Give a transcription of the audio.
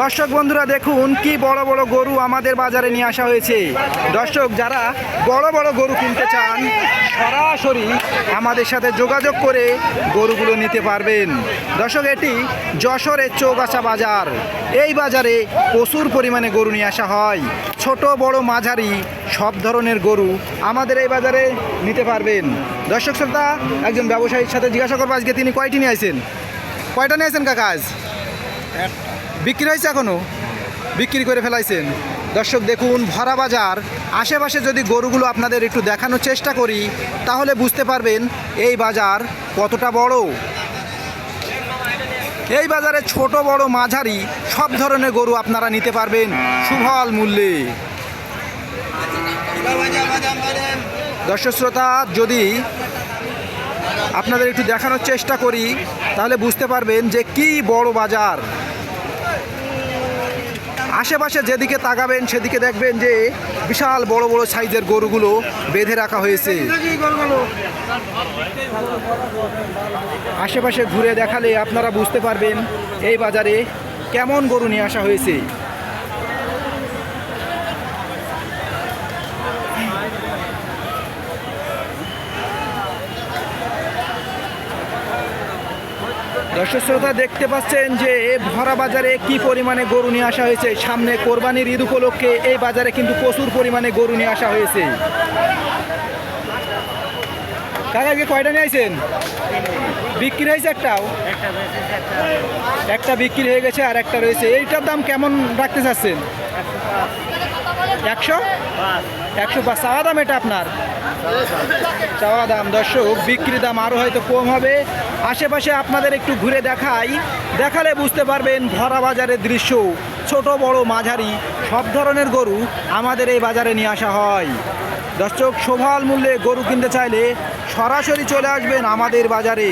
দর্শক বন্ধুরা, দেখুন কি বড় বড় গরু আমাদের বাজারে নিয়ে আসা হয়েছে। দর্শক, যারা বড় বড় গরু কিনতে চান, সরাসরি আমাদের সাথে যোগাযোগ করে গরুগুলো নিতে পারবেন। দর্শক, এটি যশোরের চৌগাছা বাজার। এই বাজারে প্রচুর পরিমাণে গরু নিয়ে আসা হয়। ছোট, বড়, মাঝারি, সব ধরনের গরু আমাদের এই বাজারে নিতে পারবেন। দর্শক, শ্রোতা, একজন ব্যবসায়ীর সাথে জিজ্ঞাসা করব, আজকে তিনি কয়টি নিয়ে আসেন কয়টা নিয়েছেন কাকা আজ? বিক্রি হয়েছে এখনও বিক্রি করে ফেলাইছেন। দর্শক, দেখুন, ভরা বাজার। আশেপাশে যদি গরুগুলো আপনাদের একটু দেখানোর চেষ্টা করি, তাহলে বুঝতে পারবেন এই বাজার কতটা বড়। এই বাজারে ছোট, বড়, মাঝারি, সব ধরনের গরু আপনারা নিতে পারবেন সুফল মূল্যে। দর্শক, শ্রোতা, যদি আপনাদের একটু দেখানোর চেষ্টা করি, তাহলে বুঝতে পারবেন যে কি বড় বাজার। আশেপাশে যেদিকে তাকাবেন, সেদিকে দেখবেন যে বিশাল বড় বড় সাইজের গরুগুলো বেঁধে রাখা হয়েছে। আশেপাশে ঘুরে দেখালে আপনারা বুঝতে পারবেন, এই বাজারে কেমন গরু নিয়ে আসা হয়েছে। দর্শক শ্রোতা দেখতে পাচ্ছেন যে ভরা বাজারে কি পরিমাণে গরু নিয়ে আসা হয়েছে? সামনে কোরবানির ঈদ উপলক্ষে এই বাজারে কিন্তু প্রচুর পরিমাণে গরু নিয়ে আসা হয়েছে। কাকা আজকে কয়টা নিয়ে আইছেন? বিক্রি হয়েছে একটাও? একটা বিক্রি হয়ে গেছে আর একটা রয়েছে। এইটার দাম কেমন রাখতে চাচ্ছেন? একশো? একশো বা চাওয়া দাম এটা আপনার? চাওয়া দাম, দর্শক, বিক্রি দাম আরও হয়তো কম হবে। আশেপাশে আপনাদের একটু ঘুরে দেখাই। দেখালে বুঝতে পারবেন ভরা বাজারের দৃশ্য। ছোট, বড়, মাঝারি, সব ধরনের গরু আমাদের এই বাজারে নিয়ে আসা হয়। দর্শক, সোভাল মূল্যে গরু কিনতে চাইলে সরাসরি চলে আসবেন আমাদের বাজারে।